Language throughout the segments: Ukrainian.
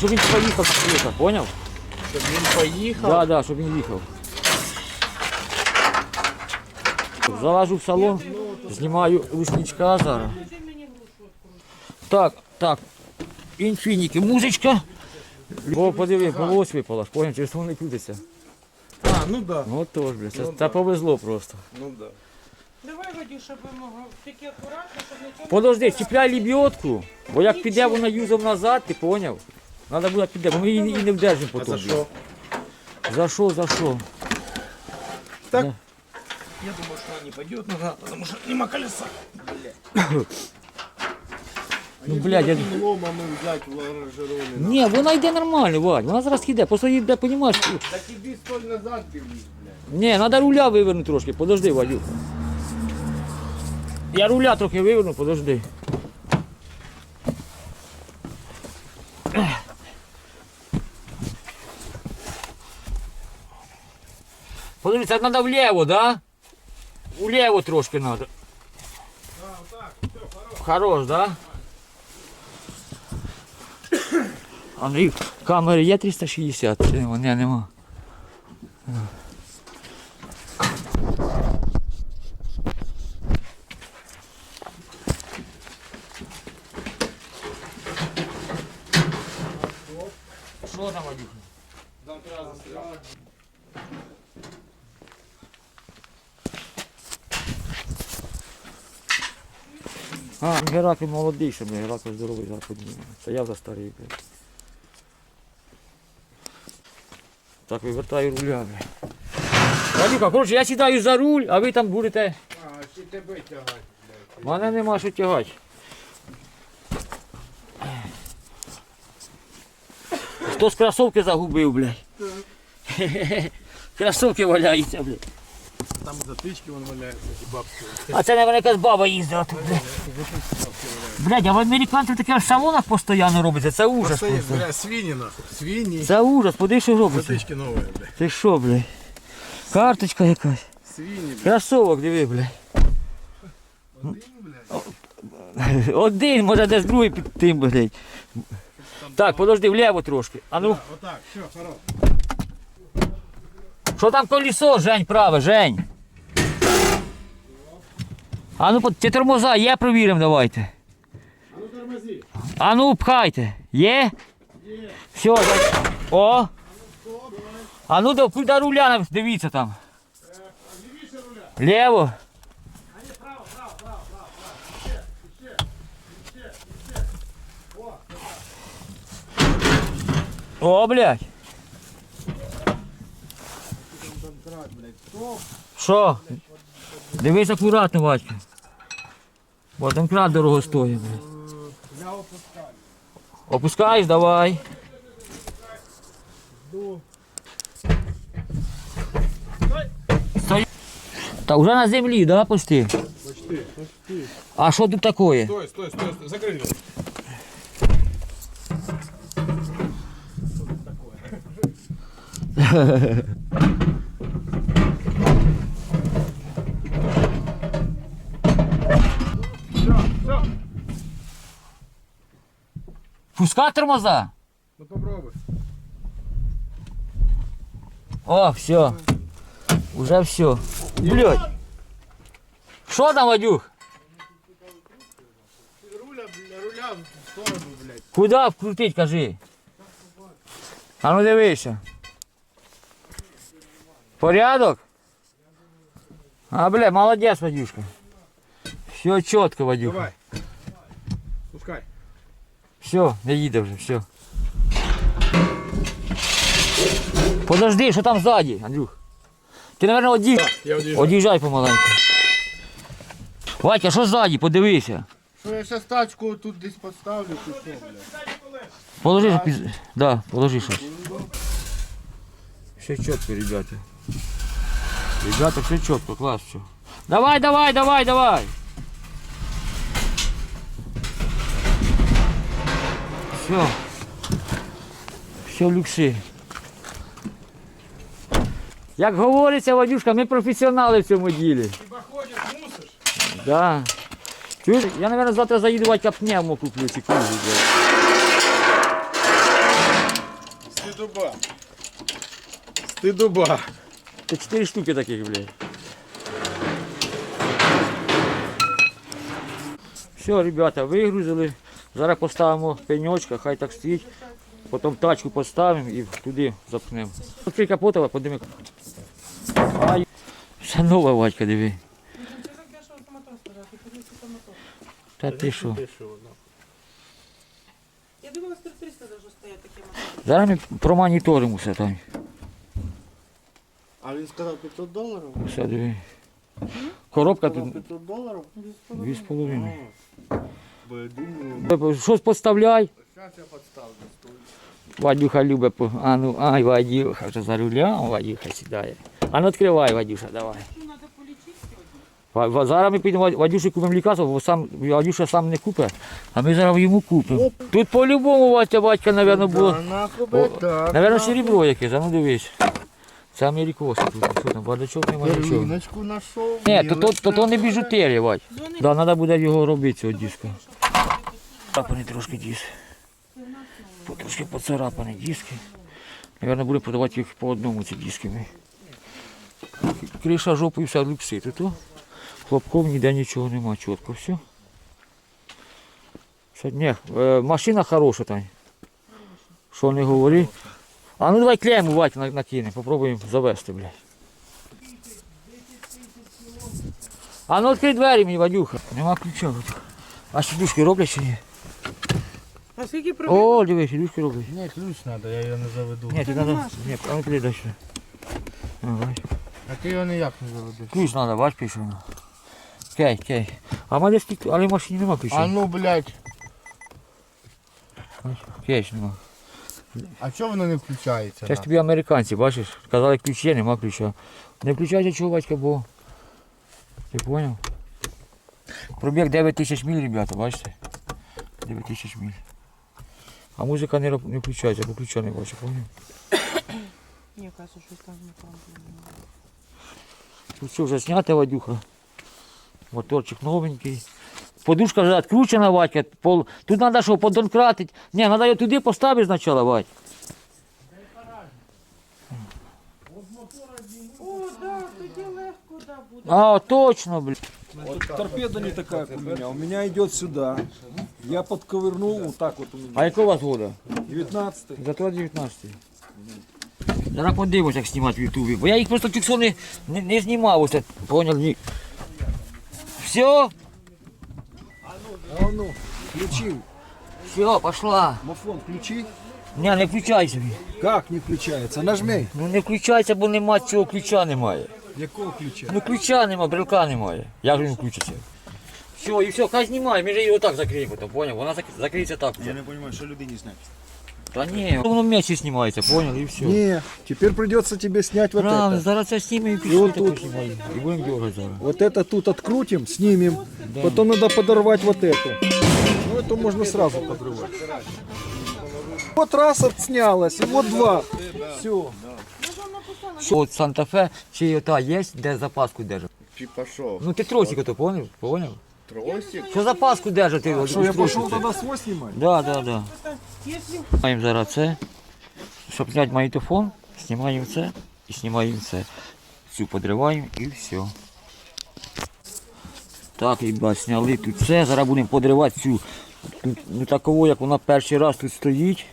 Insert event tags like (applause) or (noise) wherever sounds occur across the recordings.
щоб він поїхав на колесах, поняв? Щоб він поїхав. Да, да, щоб він їхав. Залажу в салон, знімаю рушничка зараз. Так, так. Інфініки, музичка. О, подиви, полось випала, поняв, через вони крутиться. А, ну да. Ну тож, бля, це, Ну, це да. повезло просто. Ну да. Давай, Вадю, щоб ви могли тільки акуратно, щоб нічого не Подожди, чіпляй лебідку, бо як піде вона юзом назад, ти поняв? Треба буде піде, бо ми її і не вдержимо А потім. за що? За що, за що? Так. Да. Я думаю, что она не пойдет назад, потому что нема колеса. (coughs) Ну, блядь, я... ломами взять в ларанжерони. Ні, вона йде нормально, Вадь, вона зараз йде, просто їй, де, понімаєш, Так іди столь назад дивись, блядь. ні, треба руля вивернути трошки, подожди, Вадю. Я руля трохи виверну, подожди. Подожди, це треба вліво, да? Вліво трошки треба. Хорош, да? А ну і камери є 360? Чи нема? А, Геракл молодий, ще мені Геракл здоровий зараз. Це я вже старий, блядь. Так, вивертаю руля, блядь. Вадюка, коротше, я сідаю за руль, а ви там будете. А, ще тебе тягати, блядь. Мене нема що тягати. Хтось кросовки загубив, блядь. Кросовки валяються, блядь Там затычки вон валяются, эти бабки. А це, мабуть, якась баба їздила тут, блядь. Блядь, а в американців таке в салонах постійно робиться, це ужас Просто есть, просто. бля, свиньи нахуй. Свиньи. Це ужас, подивись, що робиться. Затычки новые, бля. Ти що, блядь? Карточка якась. Свиньи, бля. Кросовок, диви, блядь. Один, блядь. (laughs) Один, може десь другий під тим, блядь. Так, подожди, вліво трошки. А ну, Вот так, все, хорош. що там колесо, Жень, праве, Жень? А ну, ті тормоза є, провіримо, давайте. А ну тормози. А ну, пхайте. Є? Є. Все, дай- о. А ну, до, до руля, дивіться там. Лево. О, блядь. Що? Дивись акуратно, Вадька. Бо крат дорого стоїть. Я опускаю. Опускаєш, давай. Стой. Та вже на землі, да, почти? Почти, почти. А що тут таке? Стой, стой, стой, стой. Закрой дверь. Все, Пускай тормоза. Ну попробуй. О, все. Уже все. Блядь. Що там, Вадюх? Руля, руля в сторону, блядь. Куди вкрутить, кажи? А ну дивися. Порядок? А, бля, молодець, Вадюшка. Все чітко, Вадюха. Давай. Все, не їде вже, все. Подожди, що там ззаді, Андрюх? Ти, мабуть, одій... Я удержу. од'їжджай помаленьку. Ватя, що ззаді, подивися. Що я зараз тачку тут десь поставлю, чи що, блядь? Положи, що піз... да, положи щось. Все чітко, ребята. Ребята, все чітко, клас, все. Давай, давай, давай, давай. Все. Все, люкси. Як говориться, Вадюшка, ми професіонали в цьому ділі. Хіба ходиш, мусиш? Да. Чуєш, я, наверное, завтра заїду Вадька пневмо куплю ці блядь. Стидоба. Стидоба. Це 4 штуки таких, блядь. Все, ребята, вигрузили. Зараз поставимо пеньочка, хай так стоїть. Потім тачку поставимо і туди запхнемо. Відкрий капотова, подиви. Ай, все нова Вадька, диви. Та ти що? Я думала, що 300 даже стоять такі мотори. Зараз ми промоніторимо все там. А він сказав 500 доларів? Все диви. Коробка тут 500 доларів? 2,5. Думаю, Щось поставляй. зараз я підставлю. Вадюха любить. А ну, ай, Вадюха, вже за рулем Вадюха сідає. А ну відкривай, Вадюша, давай. Ну, треба полічити сьогодні. Зараз ми підемо Вад- Вадюші купимо лікарство, бо сам Вадюша сам не купить, а ми зараз йому купимо. Тут по-любому Ватя батька, мабуть, було. Наверно, серебро якесь, а ну дивись. Це америкоси тут. Що там, бардачок немає нічого. Знайшов. Ні, то, то, то, то не біжутерія, Вадь. Да, треба буде його робити, цього диска. Царапаний трошки диск. Трошки поцарапані диски. Наверно, будемо продавати їх по одному ці диски. Криша жопою вся люкси. Тут о, хлопков ніде нічого нема, чітко все. Ні, е, машина хороша, Тань. Що не говори. А ну давай клейму, Вадь, на- накинемо, попробуємо завести, блядь. А ну відкрий двері мені, Вадюха. Нема ключа. А сідушки роблять чи ні? А скільки проблем? О, дивись, сідушки роблять. Ні, ключ треба, я його не заведу. Ні, тут треба. Ні, а ну піди далі. А, бач. А ти його ніяк не заведеш. Ключ треба, бач, пише. воно. Кей, кей. А в мене скільки, але в машині нема А ну, блядь, Кей, ж нема. а чого воно не включається? Це ж тобі американці, бачиш? Казали, ключ є, нема ключа. Не включайте чого, батька, бо. Ти поняв? Пробіг 9 тисяч міль, ребята, бачите? 9 тисяч міль. А музика не, не включається, бо ключа не бачу? Ні, кажу, щось там не там. Тут все вже знято, Вадюха. Моторчик новенький. Подушка вже відкручена, Вадька. Пол... Тут треба що, подонкратити. Ні, треба її туди поставити спочатку, Вадь. О, да, тоді легко, да, буде. А, точно, блін. Вот торпеда не такая, как у меня. У меня идет сюда. Я подковырнул вот так вот у меня. А яка у вас года? 19 Зато 19. Зараз подивимося, як знімати в Ютубі. Бо я їх просто тільки що не, не, не знімав. Ось, поняв? Ні. Все, А ну, включи. все, пошла. Мафон, включи. Ні, не включайся. він. Как не включается? Нажми. Ну не включайся, бо нема цього ключа немає. Якого ключа? Ну ключа нема, брелка немає. Як же він включиться? Все, і все, хай знімає, ми ж його так закриємо, то поняв? Вона зак- закриється так. Я не розумію, що людині зняти. Та ні, воно вместе знімається, поняв, і все. Не, теперь придется тебе снять вот Правильно, это. зараз це знімемо і І пішли отут. таку знімаємо. І будемо дергати зараз. Вот это тут открутим, снимем. Потом надо подорвать вот эту. Ну, эту можно сразу подрывать. Вот раз отснялось, и вот два. Все. Що от Санта-Фе, чи ота є, де запаску держать? Чи пішов? Ну ти тросик ото поняв? Поняв? Тросик? Що запаску держать? Ти, Что, я пошел тогда свой снимать? Да, да, да. Знімаємо зараз це. Щоб зняти магнітофон, знімаємо це і знімаємо це. Цю подриваємо і все. Так, ребят, зняли тут це. Зараз будемо подривати цю. Тут ну, таково, як вона перший раз тут стоїть,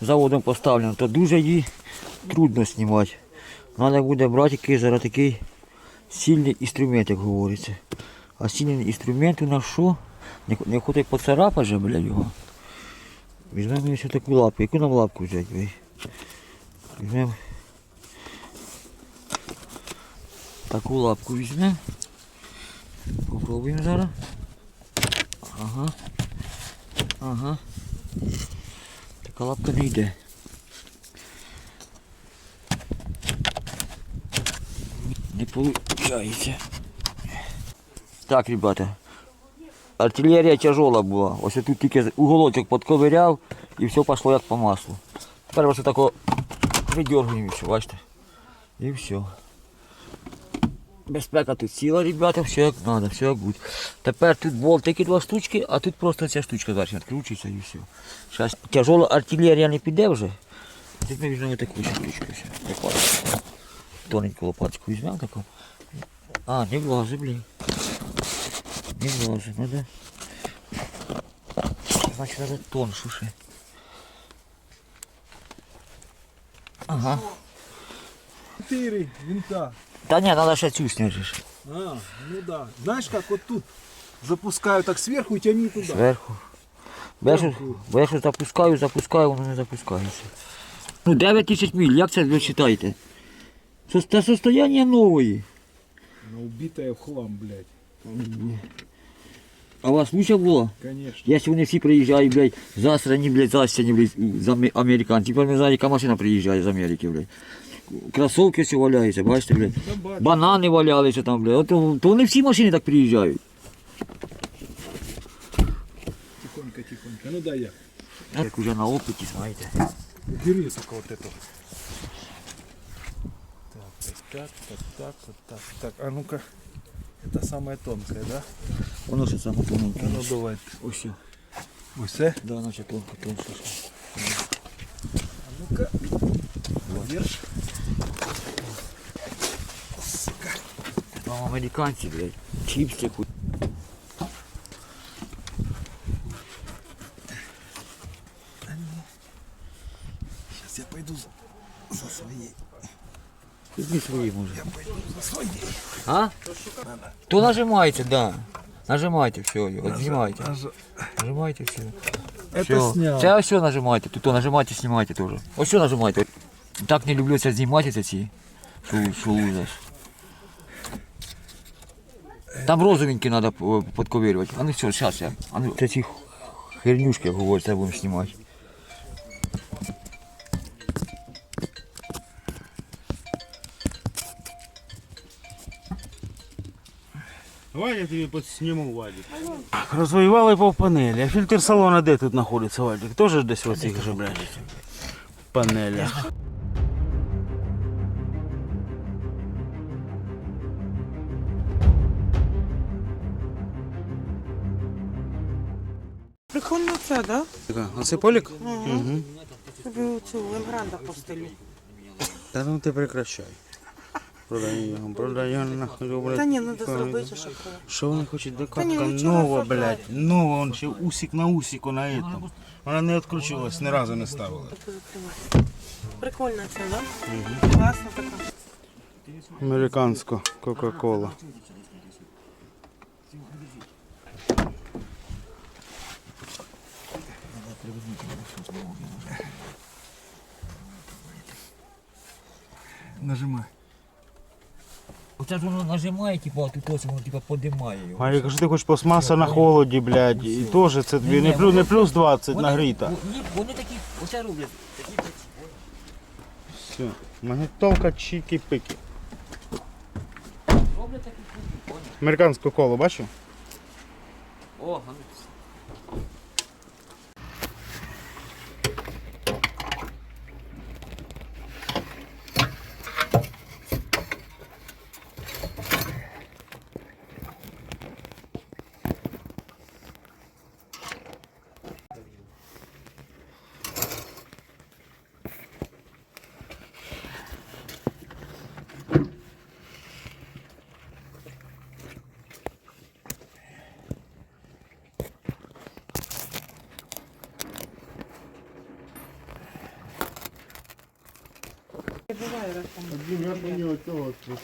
заводом поставлена, то дуже її трудно знімати. Треба буде брати якийсь зараз такий сильний інструмент, як говориться. А сильний інструмент у нас що? Не, хоче поцарапати же, блядь, його. Візьмемо ось таку лапку. Яку нам лапку взяти? бей? Візьмемо. Таку лапку візьмемо. Попробуємо зараз. Ага. Ага. Така лапка не йде. Не виходить. Так, ребята. Артилерія тяжела була. Ось тут тільки уголочок подковиряв і все пішло як по маслу. Тепер ось тако видергуємо все, бачите? І все. Безпека тут ціла, ребята, все як треба, все як буде. Тепер тут болтики два штучки, а тут просто ця штучка зараз відкручується і все. Зараз тяжела артилерія не піде вже. Тут ми візьмемо таку щепичку. Лопатку. Тоненьку лопатку візьмемо таку. А, не влазить, блін. Не влазить, надо. Значить, надо тоншу ще. Ага. Четыре винта. Та ні, треба ще цю сняти. А, ну да. Знаешь, как вот тут запускаю так сверху и тяни туда. Зверху. Бо я, щось, бо я щось запускаю, запускаю, воно не запускається. Ну 9 тисяч миль, як це ви читаєте? Це, це состояння нової. Ну, убитая в хлам, блядь. А у вас лучше було? Конечно. Якщо вони всі приїжджають, блядь, засрані, блядь, засрані, блядь, з ами- американці. Тепер не знаю, яка машина приїжджає з Америки, блядь. Кросовки все валяються, бачите, блядь. Банани валялися там, блядь. От, то, вони всі машини так приїжджають. Тихонько, тихонько. Ну дай я. Як уже на опиті, знаєте. Бери только вот эту. Так, так, так, вот так, так. А ну-ка. Это самая тонкая, да? Воно ще саме тоненьке. Ну давай. Ось. все. Ось це? Да, наче тонко, тонко. А ну-ка. Держ. Там американці, блядь. Чіпси хуй. Візьми свої, може. А? То нажимайте, да. Нажимайте все, от знімайте. Нажимайте все. Все. Це все нажимайте, тут то нажимайте, знімайте теж. Ось все нажимайте. Так не люблю це знімати це ці. Там розовенькі треба подковирювати. А ну все, зараз я. А ну, це ці хернюшки, як говорять, це будемо знімати. Давай я тобі підсніму, Вадик. Розвоювали по панелі. А фільтр салона де тут знаходиться, Вадик? Теж десь в оцих же, блядь, панелях. Прикольно це, да? Оце полік? Тобі оцю лемгранда по стилі. Та ну ти прекращай. Продай його, продай його нахуй, блядь. Та ні, треба зробити, щоб було. Що вони хочуть? Докатка нічого нова, блядь. Нова, он ще усик на усику на этом. Вона не відкручувалась, ні разу не ставила. Прикольно це, да? Класно така. Американська Кока-Кола. Нажимай. Оце ж воно нажимає, типу, а тут ось воно типу, подимає його. Марік, що ти хочеш пластмаса на холоді, блядь, і теж це тобі не плюс, не плюс 20 нагріта. Ні, вони такі, оце роблять. Такі, Все. Магнітолка чики-пики. роблять такі кубки, Американську колу, бачив? О, а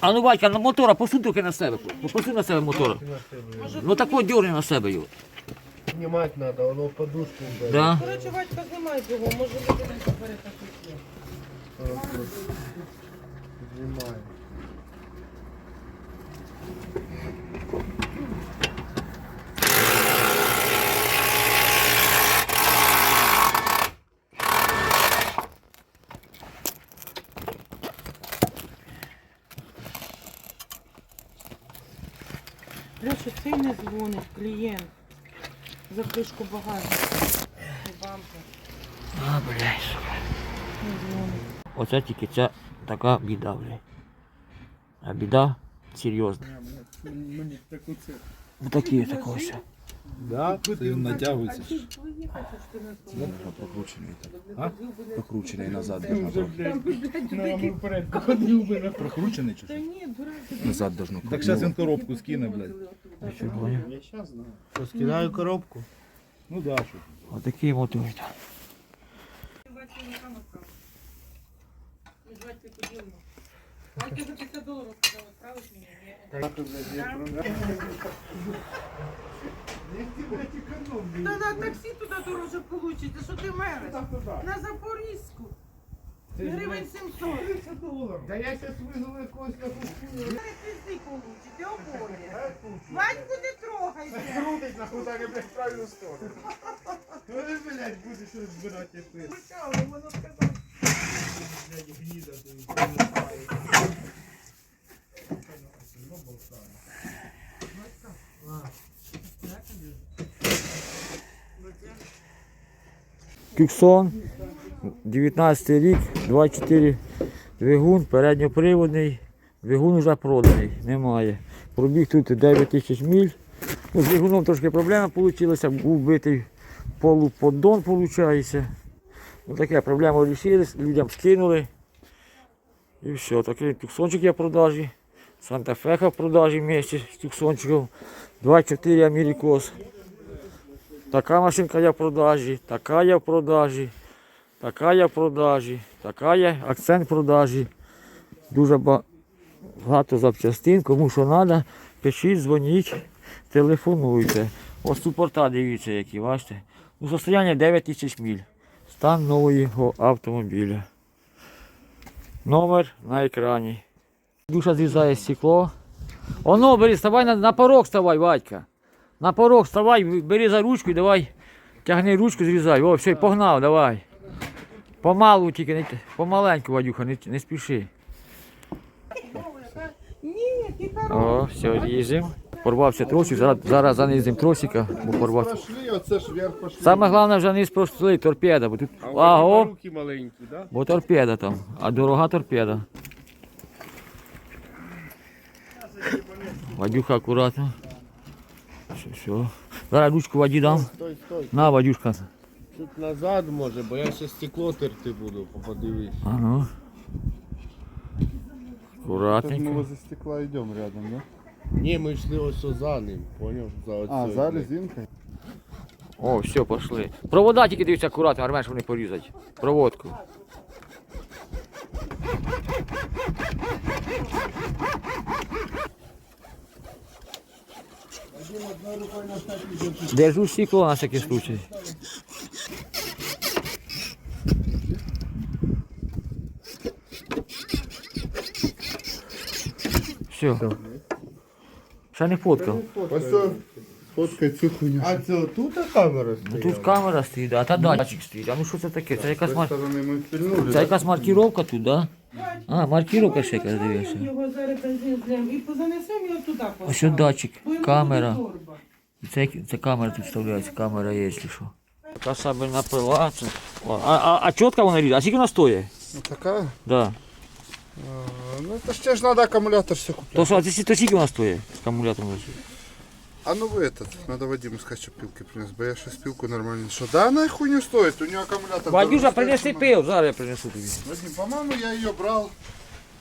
А ну батька, на мотора посунь тільки на себе. Посунь на себе мотора. Ну так от дьорни на себе його. Снимать надо, воно в подушку ударит. Да? Коротше, Вадька, знімай його, може людина забере так Снимаю. Цей не дзвонить, клієнт. За кришку багажника. А, блядь. не дзвонить. Оце тільки ця така біда, блядь. А біда серйозна. Мені таку це. Ну такі такого все. Да? Це він натягується. Покручений так. А? Покручений назад должно трохи. Прокручений чи що? Назад должно. Так зараз він коробку скине, блядь. Скидаю коробку. Ну да, що. Отакий мотор. Валька за 50 долларов сказала, отправить меня. Та на таксі туди дороже получите, що ти мериш? На Запорізьку. Гривень 700. Да я зараз визову якогось на Пізди получите, обоє. Ваньку не трогайте. Крутить на хударі, блядь, в правильну сторону. Ну, блядь, будеш розбирати пир. Почали, воно сказав. Кюксон, 19 рік, 24 двигун, передньоприводний. Двигун вже проданий, немає. Пробіг тут 9 тисяч міль. Ну, з двигуном трошки проблема вийшла, був битий полуподдон, виходить. Ну, таке проблему вирішили, людям скинули. І все, такий туксончик є в продажі. Санта-Феха в продажі вместе з туксончиком. 24 Америкос. Така машинка є в продажі, така є в продажі, така є в продажі, така є акцент в продажі. Дуже багато запчастин, кому що треба, пишіть, дзвоніть, телефонуйте. Ось супорта дивіться, які, бачите. У состоянні 9 тисяч міль. Стан нового автомобіля. Номер на екрані. Душа зрізає стекло. Оно, бери, вставай на, на порог вставай, Вадька. На порог вставай, бери за ручку і давай. Тягни ручку, зрізай. О, все, погнав, давай. Помалу тільки, не, помаленьку, Вадюха, не, не спіши. Ні, ти хороший. О, все, ріжемо. Порвався тросик, зараз, зараз занизимо тросика, бо порвався. Пошли, оце ж вверх пошли. Саме головне вже не спростили торпеда, бо тут. Аго, руки маленькі, да? бо торпеда там, а дорога торпеда. Вадюха акуратно. Все, все. Зараз ручку воді дам. Стой, стой. На, Вадюшка. Чуть назад може, бо я ще стекло терти буду, подивись. А ну. Акуратненько. возле стекла идем рядом, да? Ні, ми йшли ось за ним, поняв? За А, оцею, за резинкой? О, все, пошли. Провода тільки дивіться акуратно, армеш вони порізать. Проводку. Держу стекло на всякий случай. Все. Ще не фоткав. Ось фоткай цю хуйню. А це тут камера Ну, стояла? тут камера стоїть, а та датчик стоїть. А ну що це таке? Це якась, мар... сторони ми пильнули. це якась маркіровка тут, да? А, маркіровка ще якась дивишся. Його зараз бензин злям і позанесемо його туди Ось поставимо. що датчик, Бо йому камера. буде торба. Це, як- це камера тут вставляється, камера є, якщо що. Така сабельна пила. Це... О, а, а, а чітко вона ріже? А скільки вона стоїть? Ну така. Да. Ну то ж тебе ж надо аккумулятор все купить. То що, а це то скільки вона стоїть? З акумулятором. А ну вы этот, надо Вадиму сказать, что пилки принес, бо я сейчас пилку нормально. Что, да она хуйню стоит, у нее аккумулятор. Дороже принеси стоит, пил, зараз я принесу тобі. Вадим, по-моему, я ее брал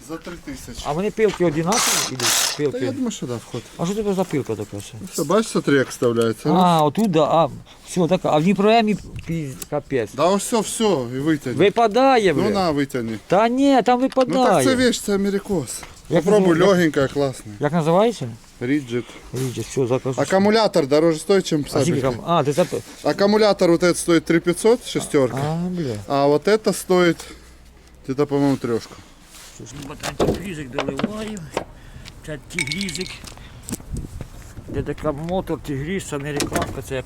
за 3000. А вони пилки одинакові? Ідуть? Да я Пилки. думаю, что да, вход. А що це за пилка така? ще? Все, бачиш, смотри, як вставляється. А, отут, да, а, все, така, а в Дніпроемі пі- капець. Да ось все, все, і витягни. Випадає, Ну бля. на, витягни. Та ні, там Ну так випадає. це вещь, це америкос. Як Попробуй, називає- легенькая, классная. Як називається? Риджит. Ріджа, що закажу. Аккумулятор дороже стоит, чем А, скільки сабелька. там? а, ти це... Аккумулятор вот этот стоит 3500, шестерка. А, бля. А вот это стоит где-то, по-моему, трешка. Антифрізик доливаю. Це тігрізик. Така мотор, тігріз, це американська, це як.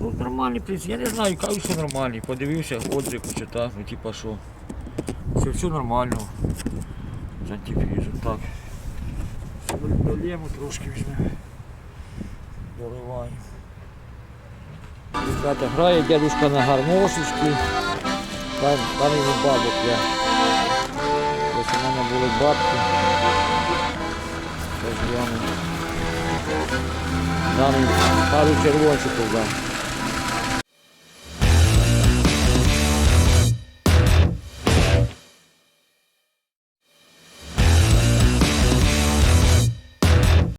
Ну, нормальний принцип. Я не знаю, кажу, що нормальний. Подивився, отзив почитав, ну типа що. Все, все нормально. З антифрізом, так. Долємо трошки візьмемо. Доливаю. Ребята, грає дядушка на гармошечки. Там, там йому бабок я. Були бабки. Даний пару червончиків дам.